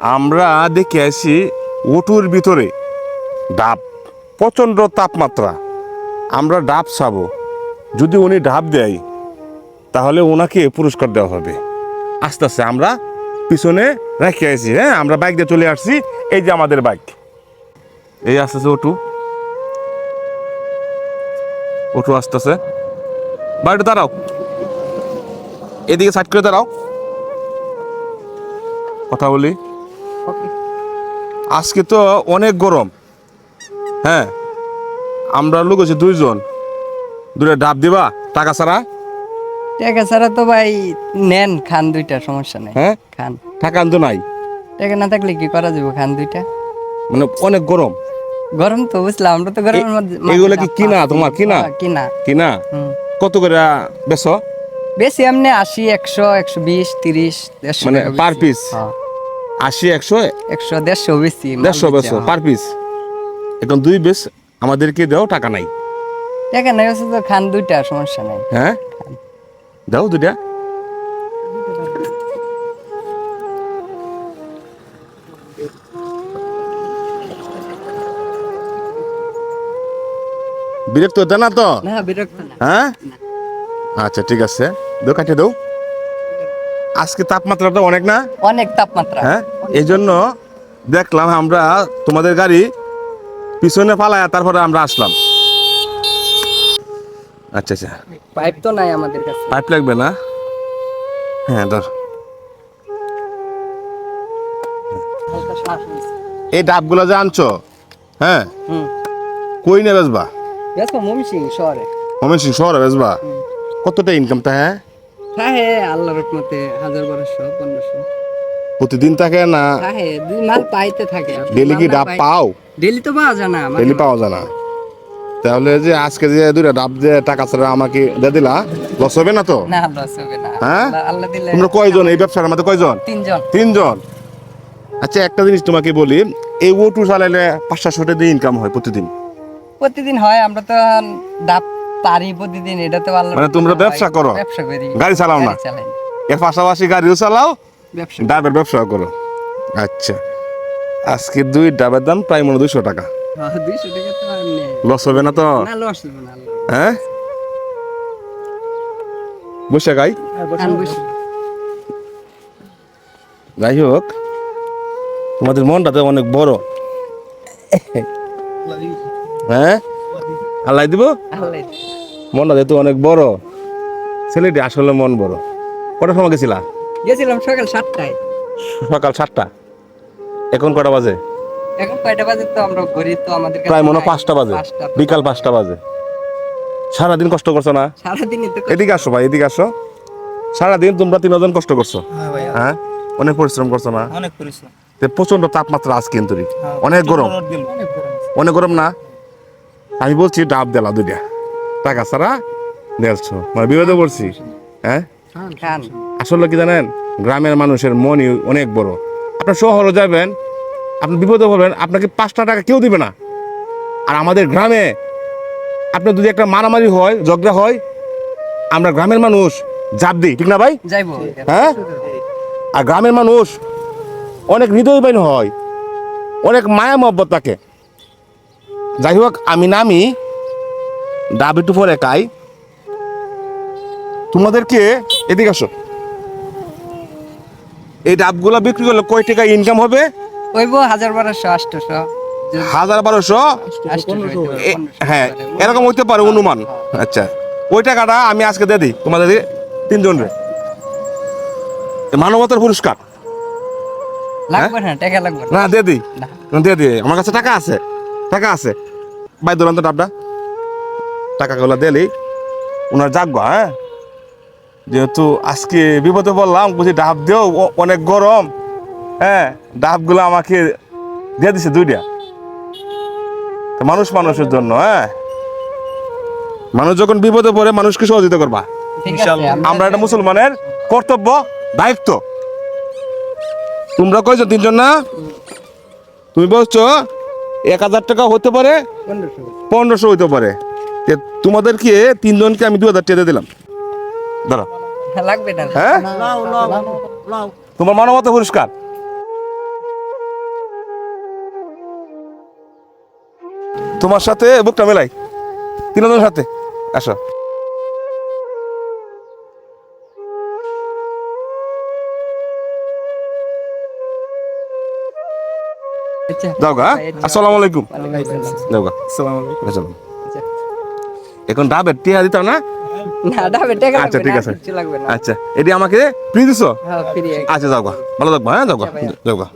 আমরা দেখে আসি ওটুর ভিতরে। ডাব, প্রচণ্ড তাপমাত্রা। আমরা ডাব ছাবো। যদি উনি ডাব দেয়, তাহলে ওনাকে পুরস্কার দেওয়া হবে। আস্তে আস্তে আমরা পিছনে রেখে আসি হ্যাঁ? আমরা বাইক দিয়ে চলে আসছি। এই যে আমাদের বাইক। এই আসতেছে ওটু। ওটু আসতেছে বাড়িটা দাঁড়াও। এদিকে সাইড করে দাঁড়াও। কথা বলি? আজকে তো অনেক গরম। হ্যাঁ? আমরা লোক আছি দুইজন। দূরে ডাব দিবা টাকা ছাড়া? টাকা ছাড়া তো ভাই নেন খান দুইটা সমস্যা নেই। হ্যাঁ? খান। টাকা নাই? টাকা না থাকলে কি করা যাবে খান দুইটা? মানে অনেক গরম। গরম তো বুঝলাম আমরা তো গরমের মধ্যে এগুলো কি কিনা তোমার কিনা? হ্যাঁ, কিনা। কি না হুম। কত করে বেশ বেশি এমনি আশি একশো একশো বিশ তিরিশ মানে পার পিস আশি একশো? একশো দেড়শো বেশি দেড়শো বেশো। পার পিস এখন দুই বেশ আমাদেরকে দেও টাকা নাই। টাকা নাই হচ্ছে তো খান দুইটা সমস্যা নাই। হ্যাঁ? দাও দুটা বিরক্ত হতে না তো? না বিরক্ত না। হ্যাঁ? আচ্ছা ঠিক আছে। দো কাটে দাও। আজকে তাপমাত্রাটা অনেক না? অনেক তাপমাত্রা। হ্যাঁ? এই জন্য দেখলাম আমরা তোমাদের গাড়ি পিছনে ফালায় তারপরে আমরা আসলাম। আচ্ছা আচ্ছা। পাইপ তো নাই আমাদের কাছে। পাইপ লাগবে না? হ্যাঁ ধর। এই ডাবগুলো যে আনছো হ্যাঁ? কই নে বেচবা? গেছো মমসিং শহরে। মমেন সিং শহরে বেচবা? কতটা ইনকাম তা হ্যাঁ? হ্যাঁ হ্যাঁ আল্লাহর রহমতে হাজার বারোশো পনেরোশো। প্রতিদিন থাকে না? হ্যাঁ দুই মাল পাইতে থাকে। ডেলি কি ডাব পাও? ডেলি তো পাওয়া যায় না ডেলি পাওয়া যায় না। তাহলে যে আজকে যে দুইটা ডাব যে টাকা ছাড়া আমাকে দিয়ে দিলা লস হবে না তো? না লস হবে না। হ্যাঁ? আল্লাহ- দিলে তোমরা কয়জন? এই ব্যবসার মধ্যে কয়জন? তিনজন। তিনজন। আচ্ছা একটা জিনিস তোমাকে বলি এই ওটু চালাইলে পাঁচটা শোটে দিয়ে ইনকাম হয় প্রতিদিন। প্রতিদিন হয় আমরা তো ডাব পারি প্রতিদিন এটা তো আল্লাহ মানে তোমরা ব্যবসা করো? ব্যবসা করি। গাড়ি চালাও না? এর পাশাপাশি গাড়িও চালাও। ব্যবসা ডাবের ব্যবসা করো। আচ্ছা। আজকে দুই ডাবের দাম প্রায় মনে দুইশো টাকা। হ্যাঁ, তো। লস হবে না তো? না লস হবে না আল্লাহ। হ্যাঁ? বসে গাই। যাই হোক তোমাদের মনটা তো অনেক বড়। হ্যাঁ? আল্লাহ দিব? আল্লাহ। মনটা যেহেতু অনেক বড় ছেলেটি আসলে মন বড়। কটার সময় গেছিলা? গেছিলাম সকাল সাতটায়। সকাল সাতটা? এখন কটা বাজে? এখন কয়টা বাজে তো আমরা ঘুরি তো আমাদের প্রায় মনে পাঁচটা বাজে। বিকাল পাঁচটা বাজে। সারাদিন কষ্ট করছ না? সারাদিনই তো এদিকে আসো ভাই এদিকে আসো। সারাদিন তোমরা তিনজন কষ্ট করছ? হ্যাঁ হ্যাঁ? অনেক পরিশ্রম করছ না? অনেক পরিশ্রম। প্রচণ্ড তাপমাত্রা আজ কিন্তু অনেক গরম। অনেক গরম না? আমি বলছি ডাব দেলা দুইটা। টাকা ছাড়া দেখছ মানে বিপদে পড়ছি হ্যাঁ? আসলে কি জানেন? গ্রামের মানুষের মনই অনেক বড়। আপনার শহরে যাবেন আপনি বিপদে পড়বেন আপনাকে পাঁচটা টাকা কেউ দিবে না। আর আমাদের গ্রামে আপনার যদি একটা মারামারি হয় ঝগড়া হয় আমরা গ্রামের মানুষ জাপ দিই ঠিক না ভাই? যাইবো। হ্যাঁ? আর গ্রামের মানুষ অনেক হৃদয়বান হয় অনেক মায়া মহব্বত থাকে যাই হোক আমি নামি ডাব একটু পরে খাই তোমাদেরকে এদিকে আসো। এই ডাবগুলো বিক্রি করলে কয় টাকা ইনকাম হবে? ওইবো হাজার বারোশো আটশোশো। হাজার বারোশো? হ্যাঁ এরকম হইতে পারে অনুমান। আচ্ছা ওই টাকাটা আমি আজকে দিয়ে দিই তোমাদের তিনজন রে মানবতার পুরস্কার। লাগবে না টাকা লাগবে না। দিয়ে দিই। দিয়ে দিই। আমার কাছে টাকা আছে। টাকা আছে। ভাই দুরন্ত ডাবটা টাকাগুলো দিলি ওনার জাগবা হ্যাঁ? যেহেতু আজকে বিপদে বললাম বুঝি ডাব দিও অনেক গরম। হ্যাঁ ডাবগুলো আমাকে দিয়ে দিছে দুইটা। তো মানুষ মানুষের জন্য হ্যাঁ? মানুষ যখন বিপদে পড়ে মানুষকে সহযোগিতা করবা। আমরা- আমরা এটা মুসলমানের কর্তব্য দায়িত্ব। তোমরা কয়জন? তিনজন না? তুমি বলছো এক হাজার টাকা হতে পারে পনেরোশো হতে পারে। তোমাদেরকে তিনজনকে আমি দু হাজার টাকা দিলাম। দাঁড়া। হ্যাঁ, লাগবে না। হ্যাঁ? তোমার মানবতা পুরস্কার তোমার সাথে বুকটা মেলাই। তিনজনের সাথে। আসো। আচ্ছা। যাও গা হ্যাঁ? আসসালামু আলাইকুম। ওয়ালাইকুম আসসালাম। যাও গা। আসসালামু আলাইকুম। আচ্ছা। এখন ডাবের টিয়া দিতাম না? না আচ্ছা, ঠিক আছে। আচ্ছা এটি আমাকে ফ্রি দিছো? হ্যাঁ আচ্ছা যাও গা। ভালো থাকব হ্যাঁ? যাও গা।